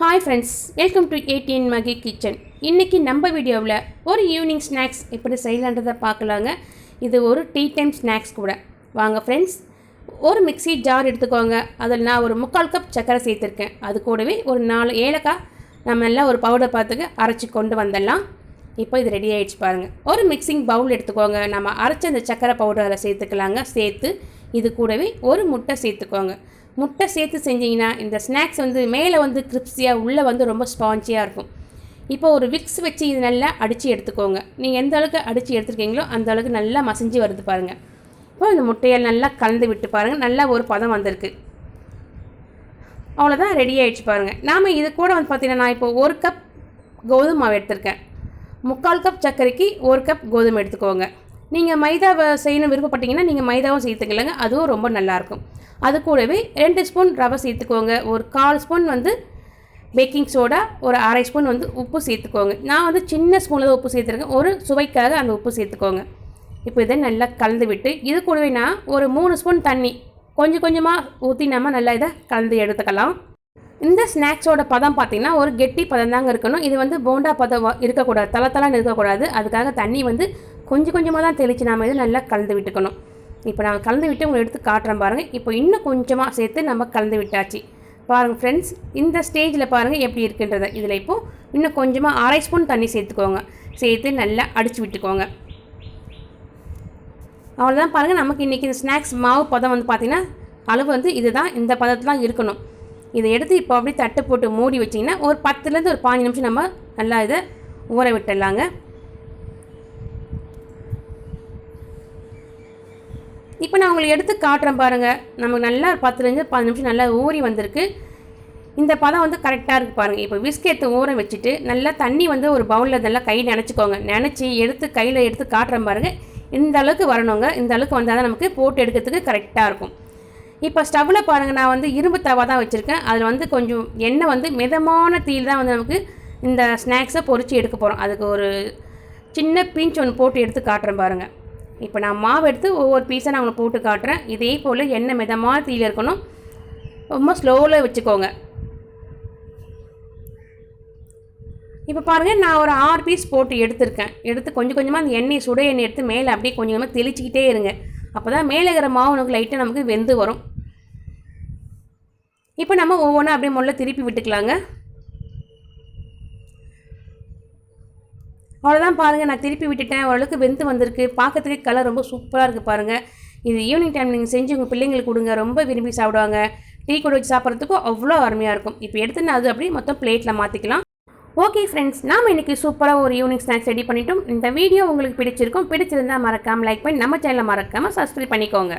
Hi friends welcome to eighteen Magi kitchen இன்றைக்கி நம்ம வீடியோவில் ஒரு ஈவினிங் ஸ்நாக்ஸ் எப்படி செய்யலான்றதை பார்க்கலாங்க. இது ஒரு டீ டைம் ஸ்நாக்ஸ் கூட. வாங்க ஃப்ரெண்ட்ஸ் ஒரு மிக்ஸி ஜார் எடுத்துக்கோங்க. அதில் நான் ஒரு முக்கால் கப் சர்க்கரை சேர்த்துருக்கேன். அது கூடவே ஒரு நாலு ஏலக்காய் நம்ம எல்லாம் ஒரு பவுடர் பார்த்துக்கு அரைச்சி கொண்டு வந்துடலாம். இப்போ இது ரெடி ஆகிடுச்சு பாருங்கள் ஒரு மிக்சிங் பவுல் எடுத்துக்கோங்க. நம்ம அரைச்ச அந்த சக்கரை பவுடரை சேர்த்துக்கலாங்க. சேர்த்து இது கூடவே ஒரு முட்டை சேர்த்துக்கோங்க. முட்டை சேர்த்து செஞ்சீங்கன்னா இந்த ஸ்நாக்ஸ் வந்து மேலே வந்து கிரிப்ஸியாக உள்ளே வந்து ரொம்ப ஸ்பாஞ்சியாக இருக்கும். இப்போ ஒரு விக்ஸ் வச்சு இது நல்லா அடித்து எடுத்துக்கோங்க. நீங்கள் எந்த அளவுக்கு அடித்து எடுத்துருக்கீங்களோ அந்த அளவுக்கு நல்லா மசிஞ்சு வருது பாருங்கள் இப்போ இந்த முட்டையை நல்லா கலந்து விட்டு பாருங்கள் நல்லா ஒரு பதம் வந்திருக்கு. அவ்வளோதான் ரெடி ஆகிடுச்சு பாருங்கள் நாம் இது கூட வந்து பார்த்திங்கன்னா நான் இப்போ ஒரு கப் கோதுமை மாவு எடுத்திருக்கேன். முக்கால் கப் சர்க்கரைக்கு ஒரு கப் கோதுமை எடுத்துக்கோங்க. நீங்கள் மைதாவை செய்யணும் விருப்பப்பட்டீங்கன்னா நீங்கள் மைதாவும் சேர்த்துக்கலங்க அதுவும் ரொம்ப நல்லாயிருக்கும். அது கூடவே ரெண்டு ஸ்பூன் ரவை சேர்த்துக்கோங்க. ஒரு கால் ஸ்பூன் வந்து பேக்கிங் சோடா ஒரு அரை ஸ்பூன் வந்து உப்பு சேர்த்துக்கோங்க. நான் வந்து சின்ன ஸ்பூனில் தான் உப்பு சேர்த்துருக்கேன். ஒரு சுவைக்காக அந்த உப்பு சேர்த்துக்கோங்க. இப்போ இதை நல்லா கலந்து விட்டு இது கூடவே நான் ஒரு மூணு ஸ்பூன் தண்ணி கொஞ்சம் கொஞ்சமாக ஊற்றி நம்ம நல்லா இதை கலந்து எடுத்துக்கலாம். இந்த ஸ்நாக்ஸோட பதம் பார்த்திங்கன்னா ஒரு கெட்டி பதம் தாங்க இருக்கணும். இது வந்து போண்டா பதம் இருக்கக்கூடாது தலை இருக்கக்கூடாது. அதுக்காக தண்ணி வந்து கொஞ்சம் கொஞ்சமாக தான் தெளித்து நாம இதை நல்லா கலந்து விட்டுக்கணும். இப்போ நான் கலந்து விட்டு உங்களை எடுத்து காட்டுறேன் பாருங்கள் இப்போ இன்னும் கொஞ்சமாக சேர்த்து நம்ம கலந்து விட்டாச்சு. பாருங்கள் ஃப்ரெண்ட்ஸ் இந்த ஸ்டேஜில் பாருங்கள் எப்படி இருக்குன்றதை. இதில் இப்போது இன்னும் கொஞ்சமாக அரை ஸ்பூன் தண்ணி சேர்த்துக்கோங்க. சேர்த்து நல்லா அடித்து விட்டுக்கோங்க. அவ்வளோதான் பாருங்கள் நமக்கு இன்றைக்கி இந்த ஸ்நாக்ஸ் மாவு பதம் வந்து பார்த்திங்கன்னா அளவு வந்து இதுதான். இந்த பதத்தில் தான் இருக்கணும். இதை எடுத்து இப்போ அப்படியே தட்டு போட்டு மூடி வச்சிங்கன்னா ஒரு பத்துலேருந்து ஒரு பாஞ்சு நிமிஷம் நம்ம நல்லா இதை ஊற விட்டுடலாங்க. இப்போ நான் உங்களுக்கு எடுத்து காட்டுறேன் பாருங்கள் நமக்கு நல்லா பத்துலேருந்து பதினஞ்சு நிமிஷம் நல்லா ஊறி வந்திருக்கு. இந்த பதம் வந்து கரெக்டாக இருக்குது பாருங்கள் இப்போ பிஸ்கெட்டு ஊற வச்சுட்டு நல்லா தண்ணி வந்து ஒரு பவுலில் நல்லா கை நினச்சிக்கோங்க. நினச்சி எடுத்து கையில் எடுத்து காட்டுறேன் பாருங்கள் இந்த அளவுக்கு வரணுங்க. இந்த அளவுக்கு வந்தால் தான் நமக்கு போட்டு எடுக்கிறதுக்கு கரெக்டாக இருக்கும். இப்போ ஸ்டவ்வில் பாருங்கள் நான் வந்து இரும்பு தவா தான் வச்சுருக்கேன். அதில் வந்து கொஞ்சம் எண்ணெய் வந்து மிதமான தீயில் தான் வந்து நமக்கு இந்த ஸ்நாக்ஸை பொறிச்சு எடுக்க போகிறோம் அதுக்கு ஒரு சின்ன பீஞ்ச் ஒன்று போட்டு எடுத்து காட்டுறேன் பாருங்கள் இப்போ நான் மாவு எடுத்து ஒவ்வொரு பீஸை நான் உங்களுக்கு போட்டு காட்டுறேன். இதே போல் எண்ணெய் மிதமான தீயில் இருக்கணும். ரொம்ப ஸ்லோவில் வச்சுக்கோங்க. இப்போ பாருங்கள் நான் ஒரு ஆறு பீஸ் போட்டு எடுத்திருக்கேன். எடுத்து கொஞ்சம் கொஞ்சமாக அந்த எண்ணெய் சுட எண்ணெய் எடுத்து மேலே அப்படியே கொஞ்சம் கொஞ்சமாக தெளிச்சிக்கிட்டே இருங்க. அப்போ தான் மேலே இருக்கிற மாவு நமக்கு லைட்டாக நமக்கு வெந்து வரும். இப்போ நம்ம ஒவ்வொன்றா அப்படியே முள்ள திருப்பி விட்டுக்கலாங்க. அவ்வளோதான் பாருங்கள் நான் திருப்பி விட்டுட்டேன். ஓரளவுக்கு வெந்து வந்திருக்கு. பார்க்கறதுக்கு கலர் ரொம்ப சூப்பராக இருக்குது பாருங்கள் இது ஈவினிங் டைம் நீங்கள் செஞ்சு உங்கள் பிள்ளைங்களுக்கு கொடுங்க. ரொம்ப விரும்பி சாப்பிடுவாங்க. டீ கூட வச்சு சாப்பிட்றதுக்கும் அவ்வளோ அருமையாக இருக்கும். இப்போ எடுத்து நான் அது அப்படியே மொத்தம் பிளேட்டில் மாற்றிக்கலாம் ஓகே ஃப்ரெண்ட்ஸ் நாம் இன்றைக்கி சூப்பராக ஒரு ஈவினிங் ஸ்நாக்ஸ் ரெடி பண்ணிட்டோம். இந்த வீடியோ உங்களுக்கு பிடிச்சிருக்கும். பிடிச்சிருந்தால் மறக்காமல் லைக் பண்ணி நம்ம சேனலை மறக்காமல் சப்ஸ்கிரைப் பண்ணிக்கோங்க.